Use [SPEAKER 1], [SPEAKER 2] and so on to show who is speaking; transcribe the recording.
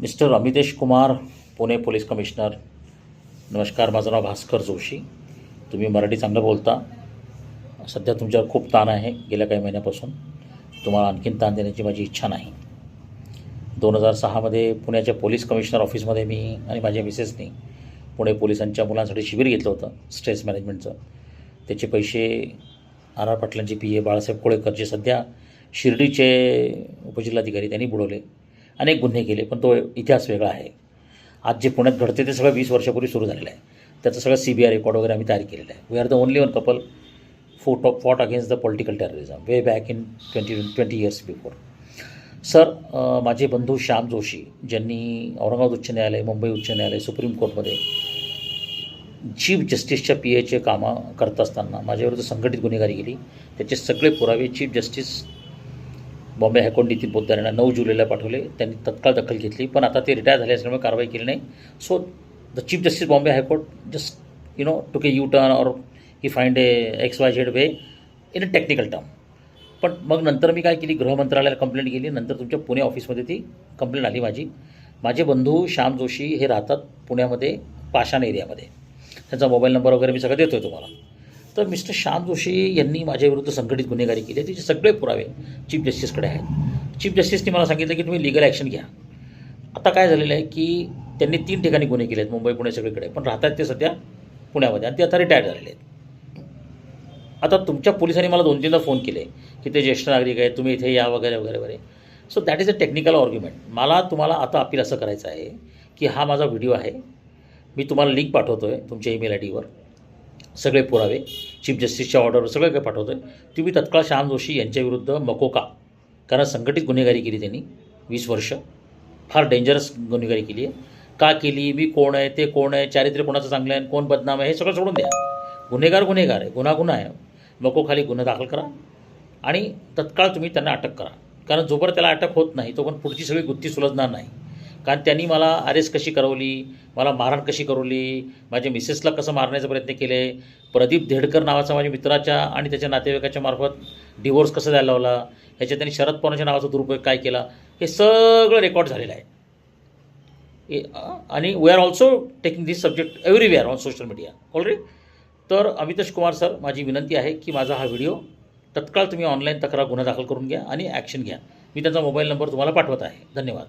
[SPEAKER 1] Mister Amitesh Kumar Pune police commissioner. नमस्कार माझं नाव भास्कर जोशी. तुम्ही मराठी चांगलं बोलता. सध्या तुमच्यावर खूप ताण आहे. गेल्या काही महिन्यापासून तुम्हाला आणखीन ताण देण्याची माझी इच्छा नाही. दोन हजार सहामध्ये पुण्याच्या पोलीस कमिशनर ऑफिसमध्ये मी आणि माझ्या मिसेसनी पुणे पोलिसांच्या मुलांसाठी शिबिर घेतलं होतं स्ट्रेस मॅनेजमेंटचं. त्याचे पैसे आर आर पाटलांचे पी ए बाळासाहेब कोळेकर जे सध्या शिर्डीचे उपजिल्हाधिकारी त्यांनी बुडवले. अनेक गुन्हे केले पण तो इतिहास वेगळा आहे. आज जे पुण्यात घडते ते सगळं वीस वर्षापूर्वी सुरू झालेलं आहे. त्याचं सगळं सी बी आय रेकॉर्ड वगैरे आम्ही तयार केलेलं आहे. We are the only one couple fought of fought against the political terrorism way back in twenty twenty years before sir माझे बंधू श्याम जोशी ज्यांनी औरंगाबाद उच्च न्यायालय मुंबई उच्च न्यायालय सुप्रीम कोर्टमध्ये चीफ जस्टिसच्या पी एचे कामं करत असताना माझ्याविरुद्ध संघटित गुन्हेगारी केली. त्याचे सगळे पुरावे chief justice Bombay high court Nitin Poddar यांना नऊ जुलैला पाठवले. त्यांनी तत्काळ दखल घेतली पण आता ते रिटायर झाले असल्यामुळे कारवाई केली नाही. So the chief justice Bombay high court just you know took a U turn और he find a X Y Z way in a technical term पण मग नंतर मी काय केली? गृह मंत्रालयाला कंप्लेंट केली. नंतर तुमच्या पुणे ऑफिसमध्ये ती कंप्लेंट आली माझी. माझे बंधू श्याम जोशी हे राहतात पुण्यामध्ये पाषाण एरियामध्ये. त्यांचा मोबाईल नंबर वगैरे मी सगळं देतो आहे तुम्हाला. तर मिस्टर श्याम जोशी यांनी माझ्याविरुद्ध संघटित गुन्हेगारी केली. त्याचे सगळे पुरावे चीफ जस्टिसकडे आहेत. चीफ जस्टिसने मला सांगितलं की तुम्ही लिगल ॲक्शन घ्या. आता काय झालेलं आहे की त्यांनी तीन ठिकाणी गुन्हे केले आहेत मुंबई पुणे सगळीकडे. पण राहतात ते सध्या पुण्यामध्ये आणि ते आता रिटायर झालेले आहेत. आता तुमच्या पोलिसांनी मला दोन तीनदा फोन केले की ते ज्येष्ठ नागरिक आहेत तुम्ही इथे या वगैरे वगैरे वगैरे. So that is a technical argument मला तुम्हाला आता अपील असं करायचं आहे की हा माझा व्हिडिओ आहे. मी तुम्हाला लिंक पाठवतो आहे तुमच्या ईमेल आय डीवर सगळे पुरावे चीफ जस्टिसच्या ऑर्डरवर सगळं काही पाठवतो आहे तुम्ही तत्काळ श्याम जोशी यांच्याविरुद्ध मकोका कारण संघटित गुन्हेगारी केली त्यांनी वीस वर्ष. फार डेंजरस गुन्हेगारी केली आहे. का केली? मी कोण आहे? ते कोण आहे? चारित्र्य कोणाचं चांगलं आहे? कोण बदनाम आहे? हे सगळं सोडून द्या. गुन्हेगार गुन्हेगार आहे. गुन्हा गुन्हा आहे. मकोखाली गुन्हा दाखल करा. आणि तत्काळ तुम्ही त्यांना अटक करा. कारण जोपर्यंत त्याला अटक होत नाही तोपर्यंत पुढची सगळी गुत्ती सुलजणार नाही. कारण त्यांनी मला अरेस्ट कशी करवली मला मारहाण कशी करवली माझ्या मिसेसला कसं मारण्याचा प्रयत्न केले प्रदीप धेडकर नावाचा माझ्या मित्राच्या आणि त्याच्या नातेवाईकाच्या मार्फत डिवोर्स कसं द्यायला लावला ह्याच्यात त्यांनी शरद पवारांच्या नावाचा दुरुपयोग काय केला हे सगळं रेकॉर्ड झालेलं आहे. ए- आणि we are also taking this subject everywhere on social media already तर अमितेश कुमार सर माझी विनंती आहे की माझा हा व्हिडिओ तत्काळ तुम्ही ऑनलाईन तक्रार गुन्हा दाखल करून घ्या आणि ॲक्शन घ्या. मी त्यांचा मोबाईल नंबर तुम्हाला पाठवत आहे. धन्यवाद.